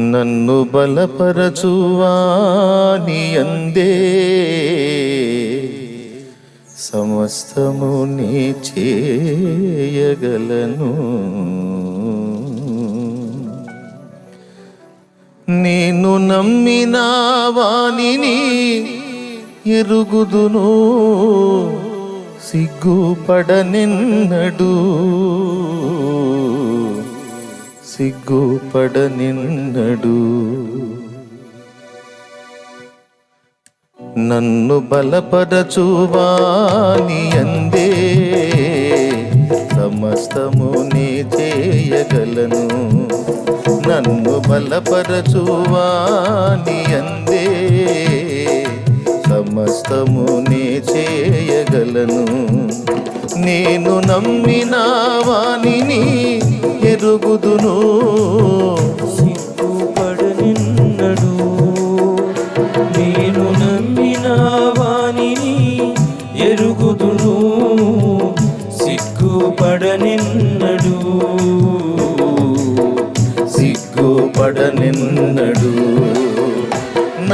నన్ను బలపరచువాని అందే. సమస్తము నీ చేయగలను. నేను నమ్మిన వాణిని ఎరుగుదును. సిగ్గుపడనిన్నడు. సిగ్గుపడనిన్నడు. నన్ను బలపరచువాని అందే. సమస్తము నీ చేయగలను. నన్ను బలపరచువాని అందే. సమస్తము నీ చేయ చేయగలను నేను నమ్మిన వాణిని ఎరుగుదును. సిగ్గుపడనిన్నడు నేను నమ్మిన వాణిని ఎరుగుదును. సిగ్గుపడనిన్నడు సిగ్గుపడనిన్నడు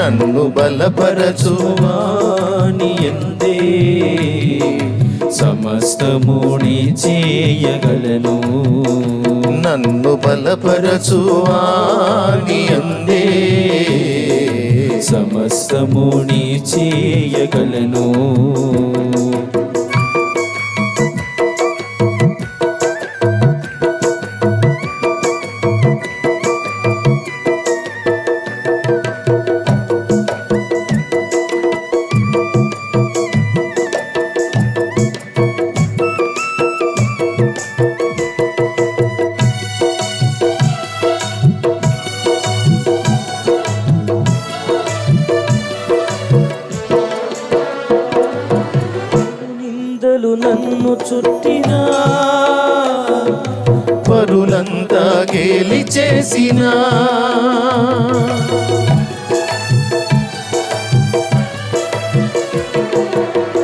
నన్ను బలపరచు. వాణి ఎందే సమస్తముని చేయగలను. నన్ను బలపరచువాని అందే సమస్తముని చేయగలను. నన్ను చుట్టినా పరులంతా గేలి చేసిన.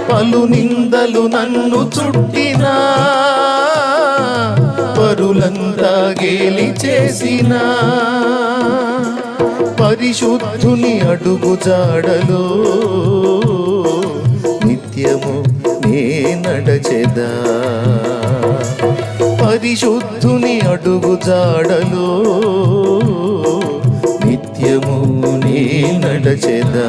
పలు నిందలు నన్ను చుట్టిన పరులంతా గేలి చేసిన. పరిశుద్ధుని అడుగు జాడలో నే నడచెదా. పరిశుద్ధుని అడుగు జాడలో నిత్యము నే నడచెదా.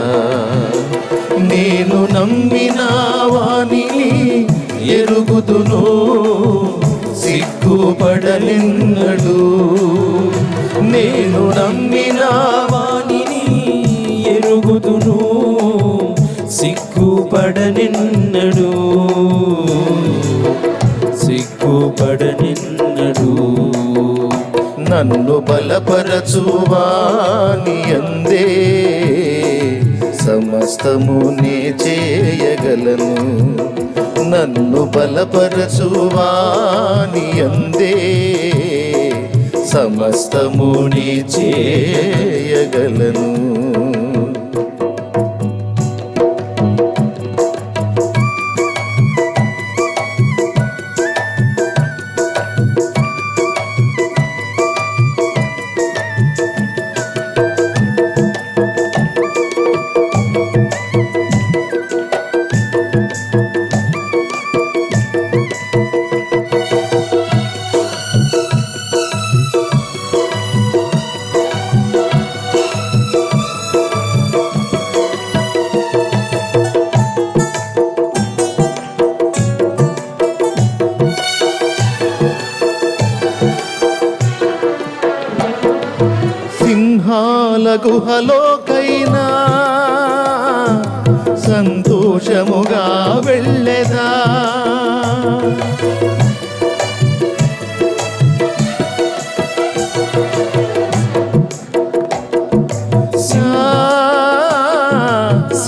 నన్ను బలపరచువాని అందే. సమస్తము నే చేయగలను. నన్ను బలపరచువాని అందే. సమస్తము నీ చేయగలను. సింహాల గుహలోకైనా సంతోషముగా వెళ్ళెదా?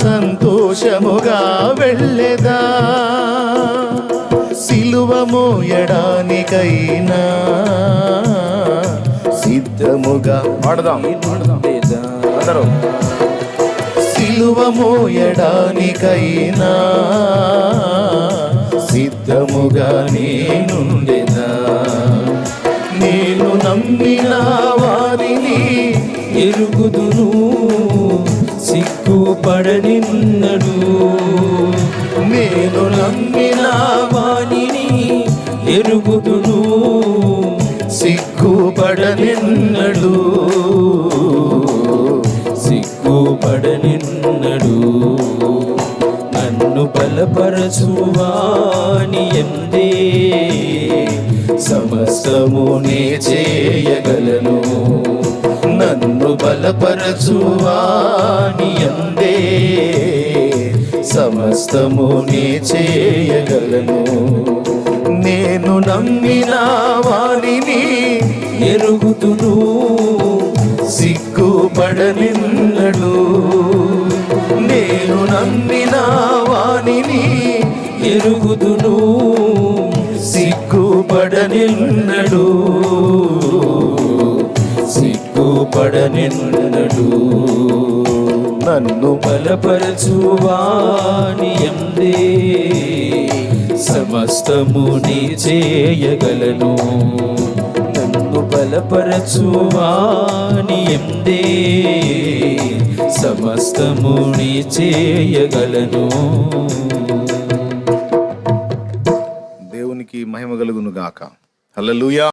సంతోషముగా వెళ్ళెదా? సిలువ మోయడానికైనా సిద్ధముగా పాడదాం. అందరూ. సిలువ మోయడానికైనా సిద్ధముగా నేనుండెనా? నేను నమ్మిన వారిని ఎరుగుదును సిగ్గుపడనిన్నడు. నేను నమ్మిన వాణిని ఎరుగుదును సిగ్గుపడనిన్నడు సిగ్గుపడనిన్నడు నన్ను బలపరచువాని ఎందే? సమస్తము నే చేయగలను. నన్ను బలపరచువాని ఎందే? సమస్తము నే చేయగలను. నమ్మిన వారిని ఎరుగుతును. సిగ్గుపడనిన్నడు నేను నమ్మిన వాణిని ఎరుగుదును సిగ్గుపడనిన్నడు సిగ్గుపడనిన్నడు నన్ను బలపరచువాణి ఎందే సమస్తము నీ చేయగలను. నన్ను బలపరచువాని ఎందే. సమస్తము నీ చేయగలను. దేవునికి మహిమ కలుగును గాక హల్లెలూయా.